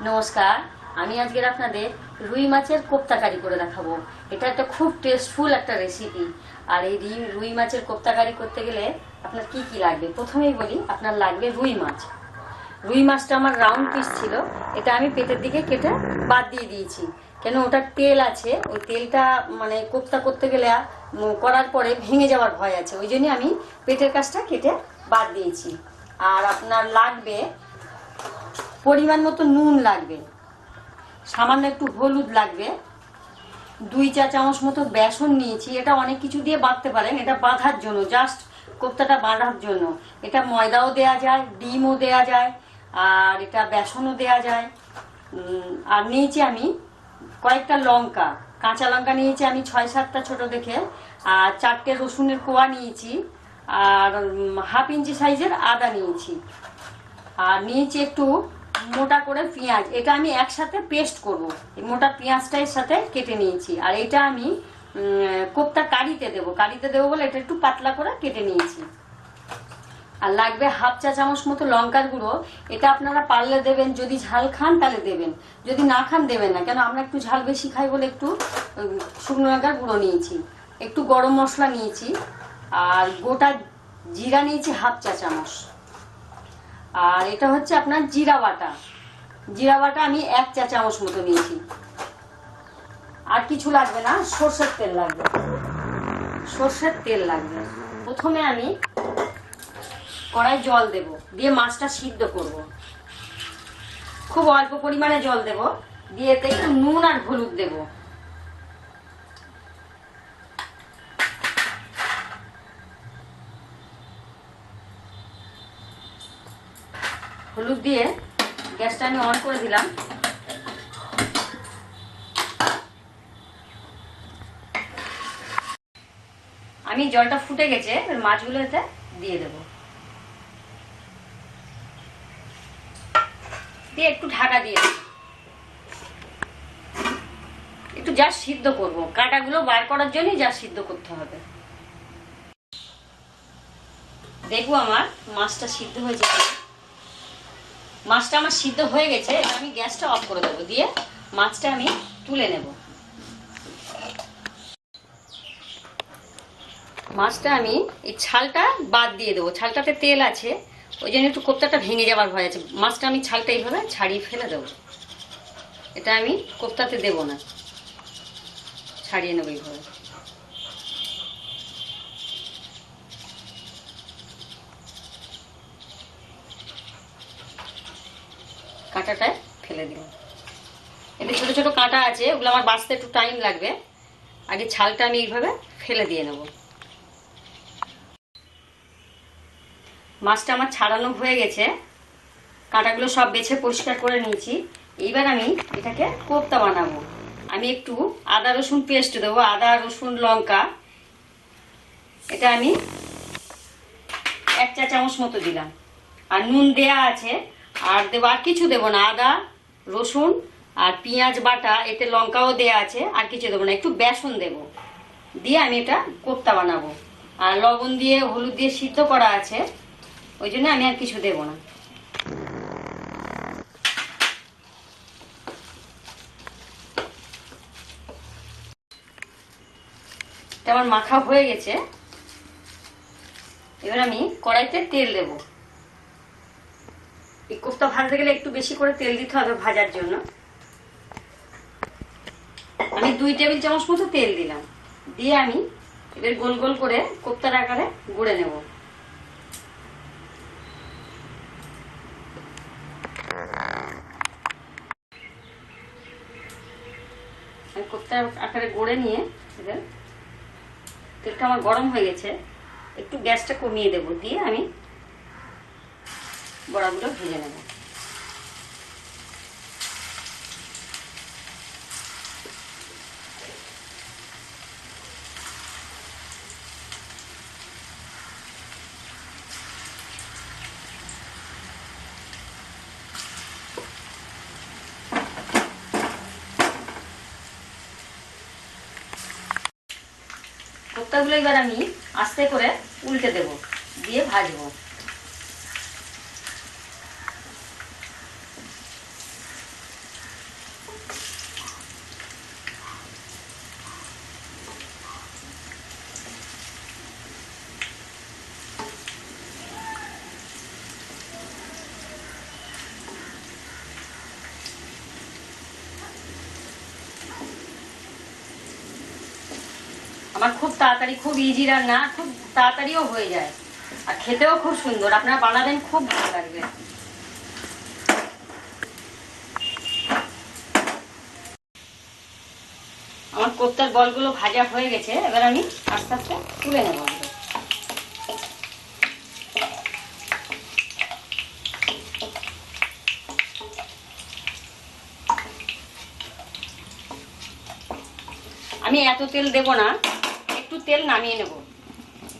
নমস্কার, আমি আজকের আপনাদের রুই মাছের কোপ্তাকারি করে দেখাবো। এটা একটা খুব টেস্টফুল একটা রেসিপি আর এই রুই- মাছের কোপ্তাকারি করতে গেলে আপনার কি কি লাগবে? প্রথমেই বলি, আপনার লাগবে রুই মাছ। রুই মাছটা আমার রাউন্ড পিস ছিল, এটা আমি পেটের দিকে কেটে বাদ দিয়ে দিয়েছি। কেন ওটার তেল আছে, ওই তেলটা মানে কোপ্তা করতে গেলে করার পরে ভেঙে যাওয়ার ভয় আছে। ওই জন্য আমি পেটের কাছটা কেটে বাদ দিয়েছি। আর আপনার লাগবে পরিমাণ মতো নুন লাগবে। সামান্য একটু হলুদ লাগবে। দুই চা চামচ মতো বেসন নিয়েছি। এটা অনেক কিছু দিয়ে বাঁধতে পারেন। এটা বাঁধার জন্য জাস্ট কোপ্তাটা বাঁধার জন্য। এটা ময়দাও দেয়া যায়, ডিমও দেয়া যায়, আর এটা বেসনও দেয়া যায়। আর নিয়েছি আমি কয়েকটা লঙ্কা। কাঁচা লঙ্কা নিয়েছি আমি ছয় সাতটা ছোট দেখে, আর চারটে রসুনের কোয়া নিয়েছি, আর হাফ ইঞ্চি সাইজের আদা নিয়েছি। আর নিয়েছি একটু মোটা করে পেঁয়াজ। এটা আমি একসাথে পেস্ট করব। এই মোটা পেঁয়াজটা এর সাথে কেটে নিয়েছি। আর এটা আমি কোপ্তা কারিতে দেবো। কারিতে দেবো বলে এটা একটু পাতলা করে কেটে নিয়েছি। আর লাগবে হাফ চা চামচ মতো লঙ্কার গুঁড়ো। এটা আপনারা পারলে দেবেন। যদি ঝাল খান তাহলে দেবেন। যদি না খান দেবেন না। কেন আমরা একটু ঝাল বেশি খাই বলে একটু শুকনো লঙ্কার গুঁড়ো নিয়েছি। একটু গরম মশলা নিয়েছি। আর গোটা জিরা নিয়েছি হাফ চা চামচ। আর এটা হচ্ছে আপনার জিরা বাটা। জিরা বাটা আমি এক চা চামচ মতো নিয়েছি। আর কিছু লাগবে না, সর্ষের তেল লাগবে। সর্ষের তেল লাগবে। প্রথমে আমি কড়াই জল দেব, দিয়ে মাছটা সিদ্ধ করব। খুব অল্প পরিমাণে জল দেব, দিয়ে এতে একটু নুন আর হলুদ দেব। হলুদ দিয়ে গ্যাসটা আমি অন করে দিলাম। আমি জলটা ফুটে গেছে মাছগুলো এতে দিয়ে দেবো। দিয়ে একটু ঢাকা দিয়ে একটু যা সিদ্ধ করব, কাঁটাগুলো বার করার জন্যই যা সিদ্ধ করতে হবে। দেখব আমার মাছটা সিদ্ধ হয়েছে কিনা। মাছটা আমার সিদ্ধ হয়ে গেছে আমি গ্যাসটা অফ করে দেবো, দিয়ে মাছটা আমি তুলে নেব। মাছটা আমি এই ছালটা বাদ দিয়ে দেবো, ছালটাতে তেল আছে, ওই জন্য একটু কোপ্তাটা ভেঙে যাওয়ার ভয় আছে। মাছটা আমি ছালটা এইভাবে ছাড়িয়ে ফেলে দেবো, এটা আমি কোপ্তাতে দেব না, ছাড়িয়ে নেব এইভাবে। কাঁটাটায় ফেলে দিলাম এতে ছোটো ছোটো কাঁটা আছে, ওগুলো আমার বাঁচতে একটু টাইম লাগবে। আগে ছালটা আমি এইভাবে ফেলে দিয়ে নেব। মাছটা আমার ছাড়ানো হয়ে গেছে। কাঁটাগুলো সব বেছে পরিষ্কার করে নিয়েছি। এইবার আমি এটাকে কোপ্তা বানাবো। আমি একটু আদা, রসুন পেস্ট দেবো, আদা, রসুন, লঙ্কা। এটা আমি এক চা চামচ মতো দিলাম। আর নুন দেয়া আছে আর দেবো আর কিছু দেবো না। আদা, রসুন আর পেঁয়াজ বাটা, এতে লঙ্কাও দেয়া আছে, আর কিছু দেবো না। একটু বেসন দেবো। দিয়ে আমি এটা কোপ্তা বানাবো। আর লবণ দিয়ে হলুদ দিয়ে সিদ্ধ করা আছে, ওই জন্য আমি আর কিছু দেবো না। আমার মাখা হয়ে গেছে। এবার আমি কড়াইতে তেল দেব। এই কোফতা ভাজতে গেলে একটু বেশি করে তেল দিতে হবে ভাজার জন্য। আমি দুই টেবিল চামচ মতো তেল দিলাম। দিয়ে আমি এবার গোল গোল করে কোপ্তার আকারে গুড়ে নেব। কোপ্তার আকারে গড়ে নিয়ে এবার তেলটা আমার গরম হয়ে গেছে। একটু গ্যাসটা কমিয়ে দেবো। দিয়ে আমি বড়াগুলো ভেজে নেব। কোপ্তাগুলো এবার আমি আস্তে করে উল্টে দেব দিয়ে ভাজবো। আমার খুব তাড়াতাড়ি, খুব ইজি রান্না, খুব তাড়াতাড়িও হয়ে যায়। আর খেতেও খুব সুন্দর, আপনারা বানাবেন, খুব ভালো লাগবে। আমার কোপ্তার বলগুলো ভাজা হয়ে গেছে, এবার আমি আস্তে আস্তে তুলে নেব আমি এত তেল দেব না। তেল নামিয়ে নেব।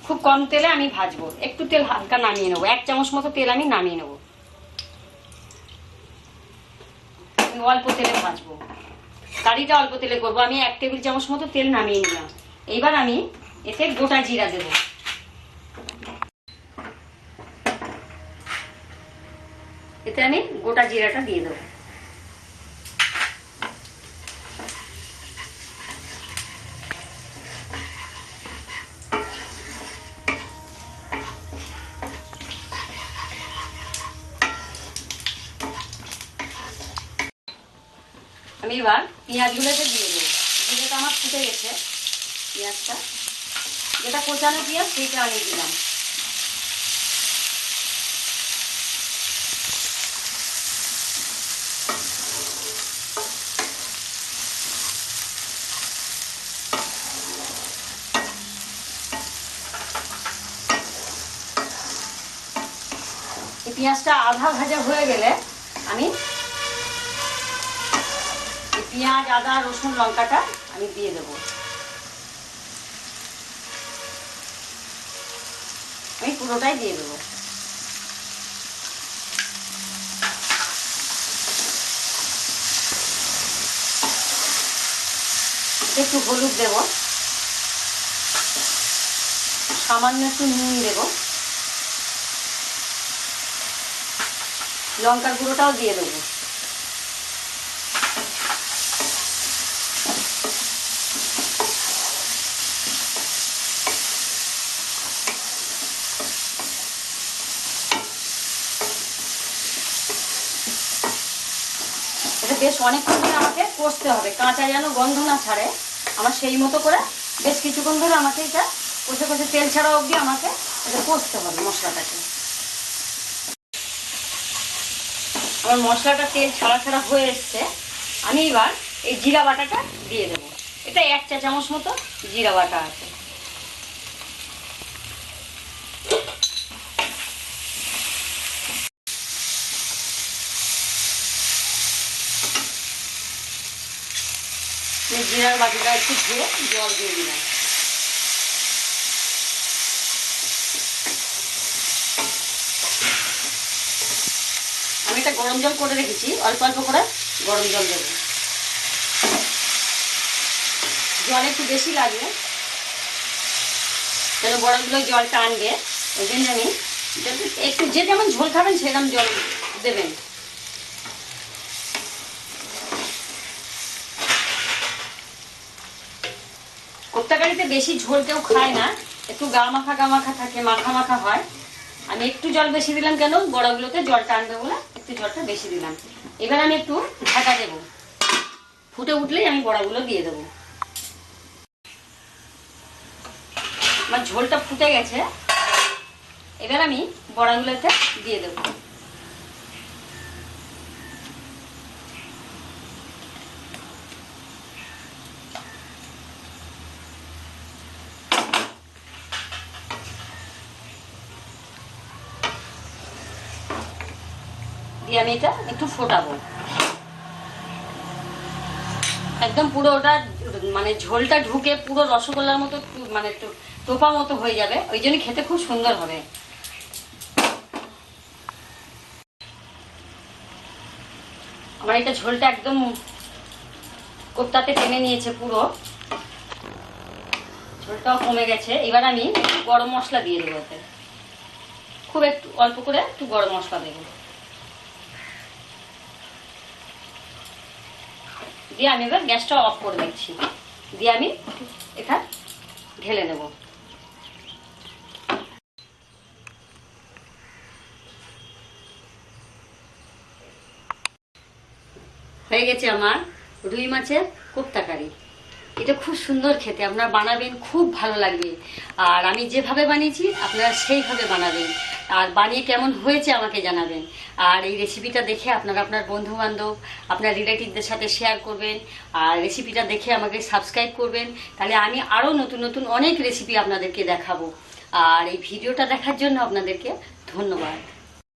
খুব কম তেলে আমি ভাজবো। একটু তেল হালকা নামিয়ে নেব। এক চামচ মতো তেল আমি নামিয়ে নেব। অল্প তেলে ভাজবো। কারিটা অল্প তেলে করব। আমি এক টেবিল চামচ মতো তেল নামিয়ে নিলাম। এইবার আমি এতে গোটা জিরা দেব। এতে আমি গোটা জিরাটা দিয়ে দেবো। এবার পেঁয়াজগুলোকে দিয়ে দেবো। জিরেটা আমার ফুটে গেছে পেঁয়াজটা, যেটা কোচানো পেঁয়াজ সেইটা আমি দিলাম। পেঁয়াজটা আধা ভাজা হয়ে গেলে আমি পেঁয়াজ, আদা, রসুন, লঙ্কাটা আমি দিয়ে দেবো। আমি পুরোটাই দিয়ে দেবো। একটু হলুদ দেব। সামান্য একটু নুন দেব। লঙ্কার গুঁড়োটাও দিয়ে দেবো। এটা বেশ অনেকক্ষণ ধরে আমাকে কষতে হবে। কাঁচা যেন গন্ধ না ছাড়ে। আমার সেই মতো করে বেশ কিছুক্ষণ ধরে আমাকে এটা কষে কষে তেল ছাড়া অবধি আমাকে এটা কষতে হবে মশলাটাকে। আমার মশলাটা তেল ছাড়া ছাড়া হয়ে এসছে। আমি এবার এই জিরা বাটাটা দিয়ে দেবো। এটা এক চা চামচ মতো জিরা বাটা আছে। জিরার বাটিটা একটু ধুয়ে জল দিয়ে দিলাম আমি এটা গরম জল করে রেখেছি অল্প অল্প করে গরম জল দেবো জল একটু বেশি লাগবে যেন বড়গুলো জল টানবে ওই জন্য আমি একটু যে যেমন ঝোল খাবেন সেরকম জল দেবেন কোপ্তাকারিতে বেশি ঝোল কেউ খায় না, একটু গা মাখা গা মাখা থাকে, মাখা মাখা হয়। আমি একটু জল বেশি দিলাম কেন? বড়াগুলোতে জল টানবে বলে একটু জলটা বেশি দিলাম। এবার আমি একটু ঢাকা দেবো। ফুটে উঠলেই আমি বড়াগুলো দিয়ে দেবো। আমার ঝোলটা ফুটে গেছে। এবার আমি বড়াগুলোতে দিয়ে দেবো। দিয়ে আমি এটা একটু ফোটাবো। একদম পুরো ওটা মানে ঝোলটা ঢুকে পুরো রসগোল্লার মতো মানে টোপা মতো হয়ে যাবে, ওই জন্য খেতে খুব সুন্দর হবে। আমার এটা ঝোলটা একদম কোপ্তাতে টেনে নিয়েছে পুরো। ঝোলটাও কমে গেছে। এবার আমি গরম মশলা দিয়ে দেবো খুব একটু অল্প করে একটু গরম মশলা দেবো। দিয়ে আমি এবার গ্যাসটা অফ করে দিচ্ছি। দিয়ে আমি এটা ঢেলে নেব হয়ে গেছে আমার রুই মাছের কোপ্তা কারি এটা খুব সুন্দর খেতে, আপনারা বানাবেন, খুব ভালো লাগবে। আর আমি যেভাবে বানিয়েছি, আপনারা সেইভাবে বানাবেন। আর বানিয়ে কেমন হয়েছে আমাকে জানাবেন। আর এই রেসিপিটা দেখে আপনারা আপনার বন্ধু বান্ধব আপনার রিলেটিভদের সাথে শেয়ার করবেন। আর রেসিপিটা দেখে আমাকে সাবস্ক্রাইব করবেন। তাহলে আমি আরও নতুন নতুন অনেক রেসিপি আপনাদেরকে দেখাবো। আর এই ভিডিওটা দেখার জন্য আপনাদেরকে ধন্যবাদ।